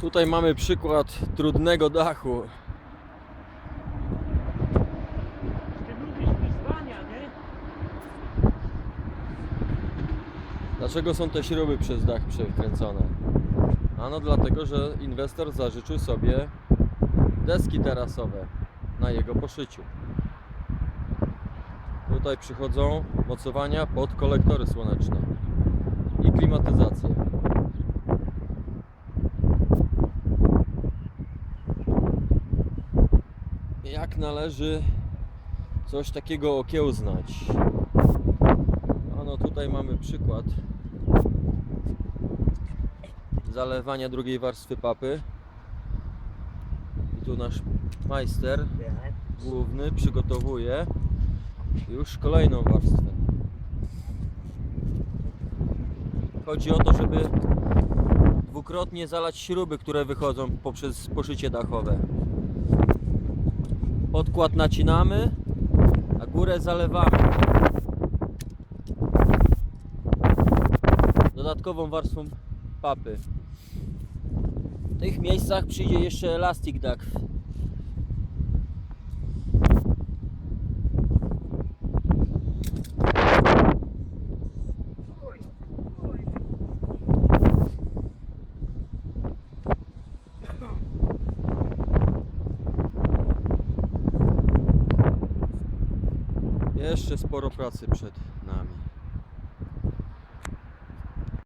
Tutaj mamy przykład trudnego dachu. Dlaczego są te śruby przez dach przekręcone? Ano dlatego, że inwestor zażyczył sobie deski terasowe na jego poszyciu. Tutaj przychodzą mocowania pod kolektory słoneczne klimatyzację. Jak należy coś takiego okiełznać? Ano tutaj mamy przykład zalewania drugiej warstwy papy. I tu nasz majster główny przygotowuje już kolejną warstwę. Chodzi o to, żeby dwukrotnie zalać śruby, które wychodzą poprzez poszycie dachowe. Podkład nacinamy, a górę zalewamy. dodatkową warstwą papy. W tych miejscach przyjdzie jeszcze elastic duck. Jeszcze sporo pracy przed nami.